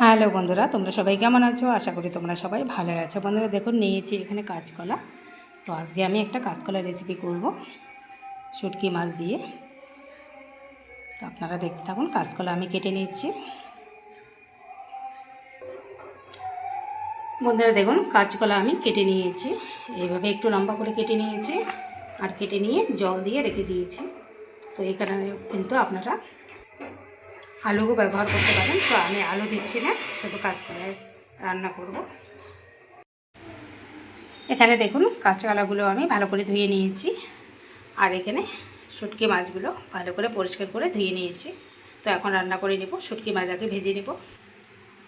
Hello বন্ধুরা, তোমরা সবাই কেমন আছো? আশা করি তোমরা সবাই ভালো আছো। বন্ধুরা দেখুন নিয়েছি এখানে কাঁচকলা। তো আজকে আমি একটা কাঁচকলা রেসিপি করব, শুটকি মাছ দিয়ে। তো আপনারা দেখতে থাকুন, কাঁচকলা আমি কেটে নিচ্ছি। বন্ধুরা, দেখুন, কাঁচকলা আমি কেটে নিয়েছি। এইভাবে একটু লম্বা করে কেটে নিয়েছি, আর কেটে নিয়ে জল দিয়ে রেখে দিয়েছি। তো এখানে কিন্তু আপনারা আলুও ব্যবহার করতে পারেন। তো আমি আলু দিচ্ছি না, শুধু কাঁচকলায় রান্না করব। এখানে দেখুন কাঁচকলাগুলো আমি ভালো করে ধুয়ে নিয়েছি। আর এখানে শুটকি মাছগুলো ভালো করে পরিষ্কার করে ধুয়ে নিয়েছি। তো এখন রান্না করে নেব, শুটকি মাছ আগে ভেজে নেব।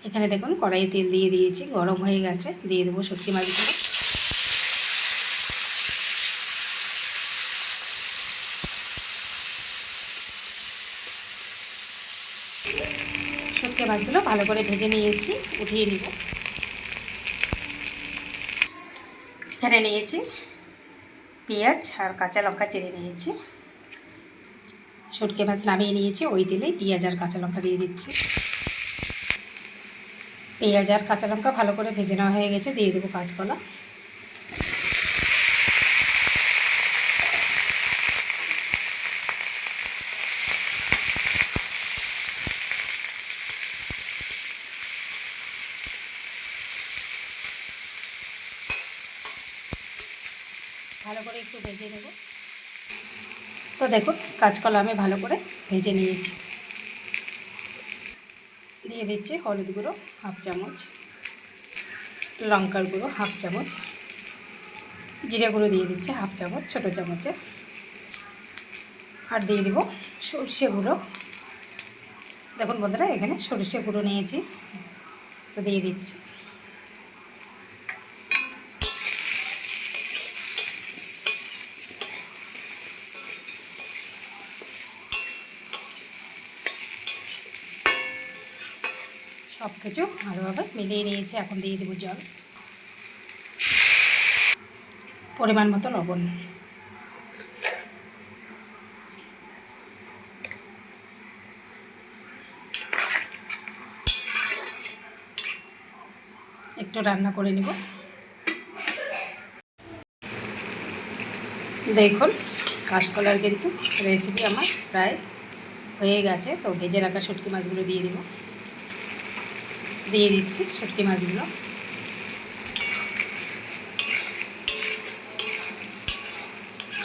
এখানে দেখুন, কড়াইয়ে তেল দিয়ে দিয়েছি, গরম হয়ে গেছে, দিয়ে দেবো শুটকি মাছগুলো। শুটকি মাছগুলো ভালো করে ভেজে নিয়েছি উঠিয়ে নিব। এখানে নিয়েছি পেঁয়াজ আর কাঁচা লঙ্কা চেড়ে নিয়েছি। শুটকি মাছ নামিয়ে নিয়েছি, ওই তেলেই পেঁয়াজ আর কাঁচা লঙ্কা দিয়ে দিচ্ছি। পেঁয়াজ আর কাঁচা লঙ্কা ভালো করে ভেজে নেওয়া হয়ে গেছে, দিয়ে দেবো কাঁচকলা। ভালো করে একটু ভেজে নেব। তো দেখুন কাঁচকলা আমি ভালো করে ভেজে নিয়েছি। দিয়ে দিচ্ছি হলুদ গুঁড়ো, হাফ চামচ। লঙ্কার গুঁড়ো, হাফ চামচ। জিরে গুঁড়ো দিয়ে দিচ্ছি, হাফ চামচ, ছোটো চামচে আর দিয়ে দেবো সর্ষে গুঁড়ো। দেখুন বন্ধুরা, এখানে সর্ষে গুঁড়ো নিয়েছি। তো দিয়ে দিচ্ছি। সব কিছু ভালোভাবে মিলিয়ে নিয়েছি, এখন দিয়ে দেবো জল। পরিমাণ মতো লবণ। একটু রান্না করে নিব। দেখুন, কাঁচকলার কিন্তু রেসিপি আমার প্রায় হয়ে গেছে, তো ভেজে রাখা শুটকি মাছগুলো দিয়ে দিব। দিয়ে দিচ্ছি শুটকি মাছগুলো।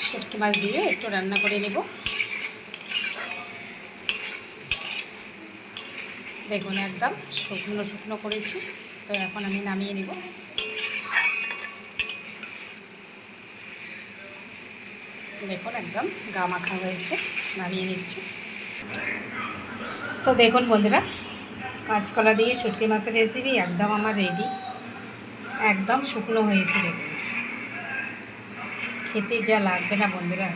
শুটকি মাছ দিয়ে একটু রান্না করে নেব। দেখুন একদম শুকনো শুকনো করেছি, তো এখন আমি নামিয়ে নেব। দেখুন একদম গা মাখা হয়েছে, নামিয়ে নিচ্ছি। তো দেখুন বন্ধুরা কাঁচকলা দিয়ে শুটকি মাছের রেসিপি একদম আমার রেডি একদম শুকনো হয়েছে দেখুন। খেতে যা লাগবে না বন্ধুরা।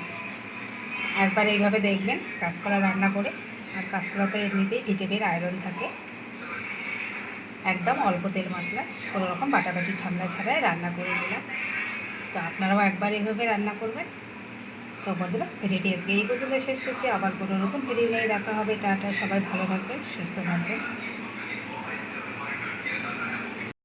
একবার এইভাবে দেখবেন কাঁচকলা রান্না করে। আর কাঁচকলা তো এমনিতেই ভিটামিন আয়রন থাকে। একদম অল্প তেল মশলা, কোনো রকম বাটাবাটি ঝামলা ছাড়াই রান্না করে দিলাম তো আপনারাও একবার এইভাবে রান্না করবেন। তো বন্ধুরা, ভিডিওটি আজকে এই পর্যন্ত শেষ করছি। আবার কোনো নতুন ভিডিও নিয়ে দেখা হবে। টাটা, সবাই ভালো থাকবেন, সুস্থ থাকবেন।